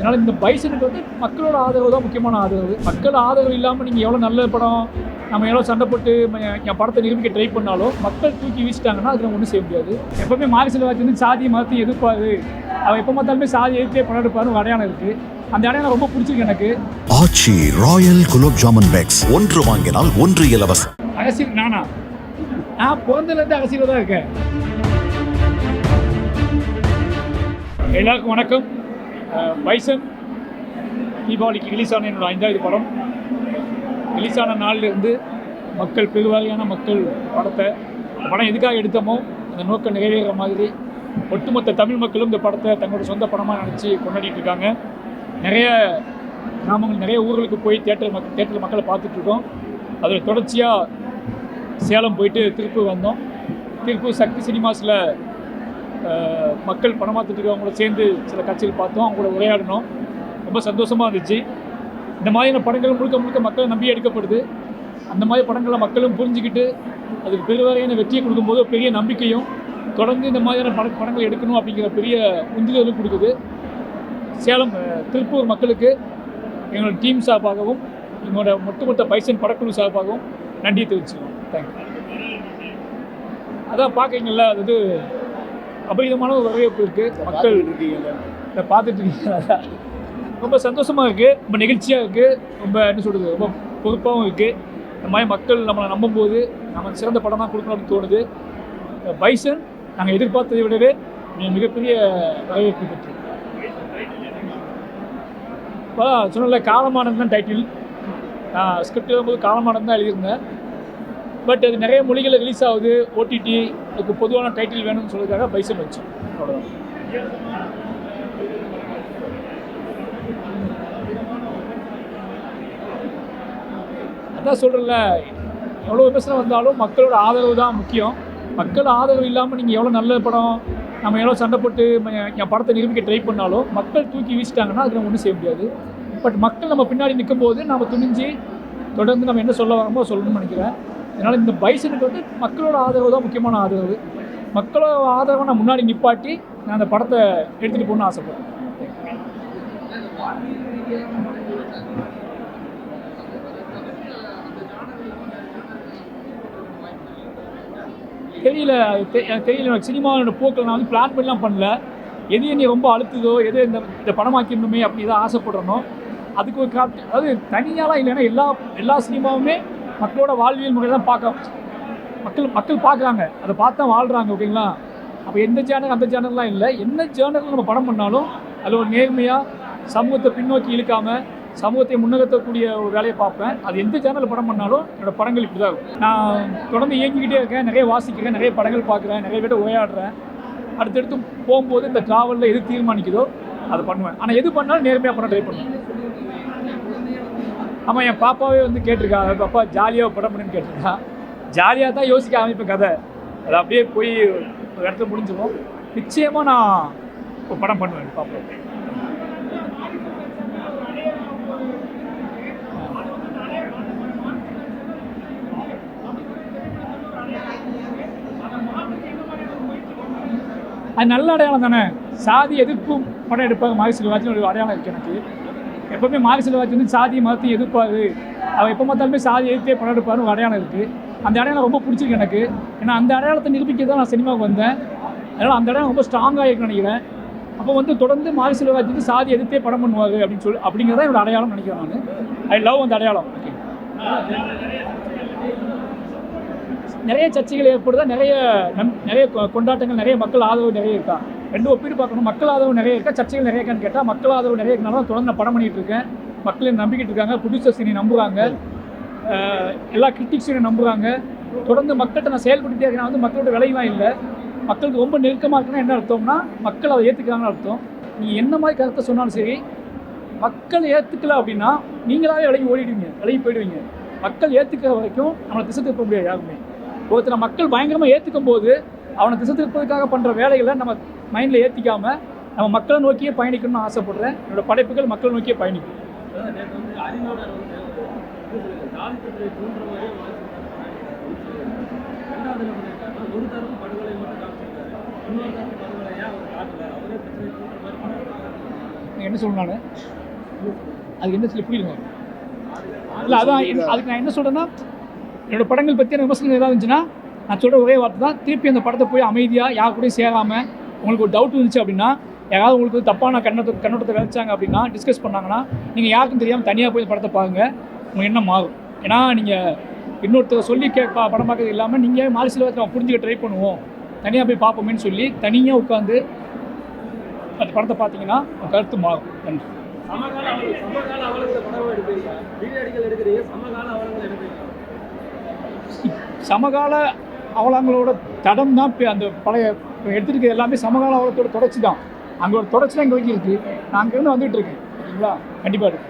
அதனால் இந்த பைசனுக்கு வந்து மக்களோட ஆதரவு தான் முக்கியமான ஆதரவு. மக்கள் ஆதரவு இல்லாமல் நீங்கள் எவ்வளோ நல்ல படம் நம்ம எவ்வளோ சண்டை போட்டு என் படத்தை நிரூபிக்க ட்ரை பண்ணாலும் மக்கள் தூக்கி வீசிட்டாங்கன்னா நம்ம ஒன்றும் செய்ய முடியாது. எப்பவுமே மாரி செல்வாக்கு வந்து சாதி மதத்தை எதிர்ப்பாரு. அவன் எப்போ பார்த்தாலுமே சாதி எதிர்த்தே படம் அடையாளம் இருக்குது அந்த அடையாளம் ரொம்ப பிடிச்சிருக்கு எனக்கு. Aachi royal gulab jamun packs. ஒன்று வாங்கினால் ஒன்று இலவசம். அரசியல் நானா? நான் பிறந்ததுலேருந்து அரசியலில் தான் இருக்கேன். எல்லாருக்கும் வணக்கம். பைசன் தீபாவளிக்கு ரிலீஸ் ஆன என்னோட ஐந்தாவது படம். ரிலீஸ் ஆன நாள்லேருந்து மக்கள் பெருவாரியான மக்கள் படத்தை படம் எதுக்காக எடுத்தோமோ அந்த நோக்கம் நிறைவேற மாதிரி ஒட்டுமொத்த தமிழ் மக்களும் இந்த படத்தை தங்களோட சொந்த படமாக நினச்சி கொண்டாடிட்டு இருக்காங்க. நிறைய கிராமங்கள் நிறைய ஊர்களுக்கு போய் தேட்டர் மக் தேட்டர் மக்களை பார்த்துட்ருக்கோம் அதில் தொடர்ச்சியாக சேலம் போயிட்டு திருப்பூர் வந்தோம். திருப்பூர் சக்தி சினிமாஸில் மக்கள் படம் பார்த்துட்டு சேர்ந்து சில காட்சிகள் பார்த்தோம். அவங்களோட உரையாடினோம். ரொம்ப சந்தோஷமாக இருந்துச்சு. இந்த மாதிரியான படங்கள் முழுக்க முழுக்க மக்களை நம்பி எடுக்கப்படுது. அந்த மாதிரி படங்களை மக்களும் புரிஞ்சுக்கிட்டு அதுக்கு பெருவரையான வெற்றியை கொடுக்கும்போது பெரிய நம்பிக்கையும் தொடர்ந்து இந்த மாதிரியான பட படங்கள் எடுக்கணும் அப்படிங்கிற பெரிய உந்துதலும் கொடுக்குது. சேலம் திருப்பூர் மக்களுக்கு எங்களோட டீம் சார்பாகவும் எங்களோட ஒட்டுமொத்த பைசன் படக்குழு சார்பாகவும் நன்றியை தெரிவிச்சுக்கோம் தேங்க்யூ அதான் பார்க்குறீங்களா அது வந்து அபரிதமான ஒரு வரவேற்பு இருக்குது மக்கள் இதை பார்த்துட்டு இருக்கீங்க. ரொம்ப சந்தோஷமாக இருக்குது ரொம்ப நெகிழ்ச்சியாக இருக்குது ரொம்ப என்ன சொல்கிறது ரொம்ப பொறுப்பாகவும் இருக்குது இந்த மாதிரி மக்கள் நம்மளை நம்பும்போது நம்ம சிறந்த படம் தான் கொடுக்கணும்னு தோணுது. பைசன் நாங்கள் எதிர்பார்த்ததை விடவே மிக- மிகப்பெரிய வரவேற்பு பெற்று இப்போ சொன்னல காலமானது தான் டைட்டில் நான் ஸ்கிரிப்ட் எழுதும்போது காலமானது தான் எழுதியிருந்தேன். பட் அது நிறைய மொழிகளில் ரிலீஸ் ஆகுது. ஓடிடி அதுக்கு பொதுவான டைட்டில் வேணும்னு சொல்றதுக்காக பைசன் வச்சு அவ்வளோதான் அதான் சொல்கிறேன்ல எவ்வளோ விமர்சனம் வந்தாலும் மக்களோட ஆதரவு தான் முக்கியம். மக்கள் ஆதரவு இல்லாமல் நீங்கள் எவ்வளோ நல்ல படம் நம்ம எவ்வளோ சண்டை போட்டு என் படத்தை நிரூபிக்க ட்ரை பண்ணாலும் மக்கள் தூக்கி வீசிட்டாங்கன்னா அதில் நம்ம ஒன்றும் செய்ய முடியாது. பட் மக்கள் நம்ம பின்னாடி நிற்கும்போது நம்ம துணிஞ்சு தொடர்ந்து நம்ம என்ன சொல்ல வரோமோ சொல்லணும்னு நினைக்கிறேன். அதனால் இந்த பைசனுக்கு வந்து மக்களோட ஆதரவு தான் முக்கியமான ஆதரவு. மக்களோட ஆதரவை நான் முன்னாடி நிப்பாட்டி நான் அந்த படத்தை எடுத்துகிட்டு போகணும்னு ஆசைப்படுறேன். தெரியல தெரியல. எனக்கு சினிமாவோட போக்கில் நான் வந்து பிளான் பண்ணலாம் பண்ணல. எது என்னை ரொம்ப அழுத்துதோ எது இந்த இந்த படமாக்கிடணுமே அப்படி தான் ஆசைப்படுறனோ அதுக்கு ஒரு காட்டு அதாவது தனியாலாம் இல்லைன்னா எல்லா எல்லா சினிமாவுமே மக்களோட வாழ்வியல் முறையில் தான் பார்க்க மக்கள் மக்கள் பார்க்குறாங்க. அதை பார்த்து தான் வாழ்கிறாங்க ஓகேங்களா அப்போ எந்த சேனல் அந்த சேனல்லாம் இல்லை. என்ன சேனலில் நம்ம படம் பண்ணாலும் அதில் ஒரு நேர்மையாக சமூகத்தை பின்னோக்கி இழுக்காமல் சமூகத்தை முன்னகத்தக்கூடிய ஒரு வேலையை பார்ப்பேன். அது எந்த சேனலில் படம் பண்ணாலும் என்னோடய படங்கள் இப்படி தான் இருக்கும். நான் தொடர்ந்து இயங்கிக்கிட்டே இருக்கேன் நிறைய வாசிக்கிறேன் நிறைய படங்கள் பார்க்குறேன் நிறைய பேர்ட்ட உரையாடுறேன். அடுத்தடுத்து போகும்போது இந்த ட்ராவலில் எது தீர்மானிக்குதோ அதை பண்ணுவேன். ஆனால் எது பண்ணாலும் நேர்மையாக பண்ண ட்ரை பண்ணுவேன். ஆமாம் என் பாப்பாவே வந்து கேட்டிருக்கா பாப்பா ஜாலியாக படம் பண்ணுன்னு கேட்டிருக்கா. ஜாலியாக தான் யோசிக்க ஆரம்பிப்பேன் கதை. அது அப்படியே போய் ஒரு இடத்துல முடிஞ்சிடும் நிச்சயமாக நான் இப்போ படம் பண்ணுவேன் பாப்பா அது நல்ல அடையாளம் தானே. சாதி எதிர்ப்பு படம் எடுப்பாங்க மகேஷ் சிவாஜின்னு ஒரு அடையாளம் இருக்குது எனக்கு. எப்பவுமே மார்க்சில் செல்வாச்சி வந்து சாதி மதத்தை எதிர்ப்பாரு. அவர் எப்போ பார்த்தாலுமே சாதி எதிர்த்தே படம் எடுப்பாருன்னு ஒரு அடையாளம் இருக்குது அந்த அடையாளம் ரொம்ப பிடிச்சிருக்கு எனக்கு. ஏன்னா அந்த அடையாளத்தை நிரூபிக்க தான் நான் சினிமாவுக்கு வந்தேன். அதனால் அந்த அடையாளம் ரொம்ப ஸ்ட்ராங்காக இருக்குன்னு நினைக்கிறேன். அப்போ வந்து தொடர்ந்து மார்க்சில் செல்வாச்சி வந்து சாதி எதிர்த்தே படம் பண்ணுவார் அப்படின்னு சொல்லி அப்படிங்கிறத என்னோட அடையாளம் நினைக்கிறேன் நான். ஐ லவ் அந்த அடையாளம். ஓகே நிறைய சர்ச்சைகள் ஏற்படுதா? நிறைய நம் நிறைய கொ- கொண்டாட்டங்கள் நிறைய மக்கள் ஆதரவு நிறைய இருக்கா? ரெண்டு ஒப்பீடு பார்க்கணும். மக்கள் ஆதரவு நிறைய இருக்கா? சர்ச்சைகள் நிறைய இருக்கான்னு கேட்டால் மக்கள் ஆதரவு நிறைய இருக்கனால தொடர்ந்து படம் பண்ணிட்டு இருக்கேன். மக்கள் நம்பிக்கிட்டு இருக்காங்க. ப்ரொடியூசர்ஸ் என்னை நம்புகிறாங்க எல்லா கிரிட்டிக்ஸும் என்னை நம்புகிறாங்க தொடர்ந்து மக்கள்கிட்ட நான் செயல்பட்டுட்டே இருக்கேன். வந்து மக்களோட விலையெல்லாம் இல்லை. மக்களுக்கு ரொம்ப நெருக்கமாக இருக்குன்னா என்ன அர்த்தம்னா மக்கள் அதை ஏற்றுக்கிறாங்கன்னு அர்த்தம். நீ என்ன மாதிரி கருத்தை சொன்னாலும் சரி மக்கள் ஏற்றுக்கல அப்படின்னா நீங்களாவே விலகி ஓடிடுவீங்க. விலகி போயிடுவீங்க. மக்கள் ஏற்றுக்கிற வரைக்கும் நம்மளை திசை திருப்ப முடியாது யாருமே. ஒருத்தர் மக்கள் பயங்கரமாக ஏற்றுக்கும் போது அவனை திசை திருப்பதுக்காக பண்ணுற வேலைகளை நம்ம மைண்டில் ஏற்றிக்காம நம்ம மக்களை நோக்கியே பயணிக்கணும்னு ஆசைப்படுறேன். என்னோட படைப்புகள் மக்களை நோக்கியே பயணிக்கும். என்ன சொல்லணும் நான்? அதுக்கு என்ன சொல்லி புரியுங்க இல்லை அதான் அதுக்கு நான் என்ன சொல்கிறேன்னா என்னோட படங்கள் பற்றியான விமர்சனங்கள் ஏதாவது இருந்துச்சுன்னா நான் சொல்கிற ஒரே வார்த்தை தான் திருப்பி அந்த படத்தை போய் அமைதியாக யார் கூடயும் சேராமல் உங்களுக்கு ஒரு டவுட் இருந்துச்சு அப்படின்னா யாராவது உங்களுக்கு தப்பான கண்ணத்தை கண்ணோட்டத்தை விளைச்சாங்க அப்படின்னா டிஸ்கஸ் பண்ணாங்கன்னா நீங்கள் யாருக்கும் தெரியாமல் தனியாக போய் படத்தை பாருங்க உங்களுக்கு என்ன மாறும். ஏன்னா நீங்கள் இன்னொருத்தர் சொல்லி கே படம் பார்க்கறது இல்லாமல் நீங்கள் மாறி சில நம்ம புரிஞ்சுக்க ட்ரை பண்ணுவோம். தனியாக போய் பார்ப்போமேன்னு சொல்லி தனியாக உட்காந்து அந்த படத்தை பார்த்தீங்கன்னா கருத்து மாறும். நன்றி. சமகால அவலங்களோட தடம் தான் அந்த பழைய இப்ப எடுத்திருக்கிறது எல்லாமே சமகால அவலத்தோட தொடர்ச்சி தான். அங்கே ஒரு தொடர்ச்சி தான் இங்கே இருக்குது நான் அங்கேருந்து வந்துட்டு இருக்கேன். ஓகேங்களா கண்டிப்பாக இருக்கு.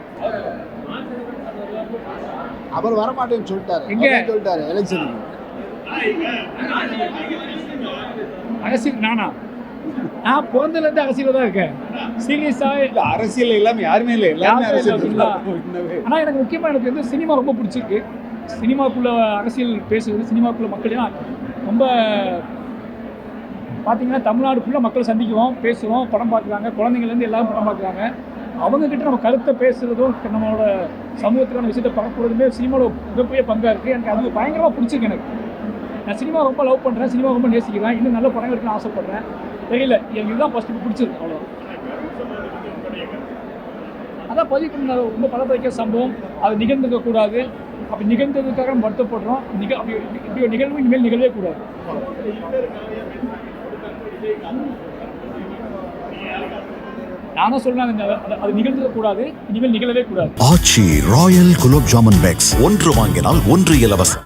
அவர் வரமாட்டேன்னு சொல்லிட்டாரு. எங்க? சொல்லிட்டாரு எலெக்ஷனுக்கு. அரசியல் நானா? நான் பிறந்ததுலேருந்து அரசியலில் தான் இருக்கேன். சீரியஸாக இல்ல அரசியல் இல்லாம யாருமே இல்லை. எல்லாமே அரசியல். ஆனால் எனக்கு முக்கியமாக எனக்கு வந்து சினிமா ரொம்ப பிடிச்சிருக்கு. சினிமாக்குள்ள அரசியல் பேசுவது சினிமாக்குள்ள மக்களையும் ரொம்ப பார்த்தீங்கன்னா தமிழ்நாடு ஃபுல்லாக மக்களை சந்திக்கிறோம் பேசுகிறோம் படம் பார்க்குறாங்க குழந்தைங்கள்லேருந்து எல்லாரும் படம் பார்க்குறாங்க. அவங்கக்கிட்ட நம்ம கருத்தை பேசுகிறதும் நம்மளோட சமூகத்துக்கான விஷயத்தை பரப்புறதுமே சினிமாவோட மிகப்பெரிய பங்காக இருக்குது எனக்கு அது பயங்கரமாக பிடிச்சிருக்கு எனக்கு. நான் சினிமா ரொம்ப லவ் பண்ணுறேன் சினிமா ரொம்ப நேசிக்கிறேன் இன்னும் நல்ல படம் எடுக்கணும்னு ஆசைப்பட்றேன். தெரியல எனக்கு இதுதான் ஃபஸ்ட்டு பிடிச்சிருக்கு அவ்வளோ அதான் பதிவு பண்ண ரொம்ப பல வைக்கிற சம்பவம் அது நிகழ்ந்துக்க கூடாது அப்படி நிகழ்ந்ததுக்காக நம்ம வருத்தப்படுறோம். நிக அப்படி இப்படி ஒரு நிகழ்வு இனிமேல் நிகழவே கூடாது நானும் சொல்றேன் அது- அது- அது கூடாது இனிமேல் நிகழவே கூடாது ஆச்சி ராயல் குலோப் ஜாமுன் பேக்ஸ். ஒன்று வாங்கினால் ஒன்று இலவசம்.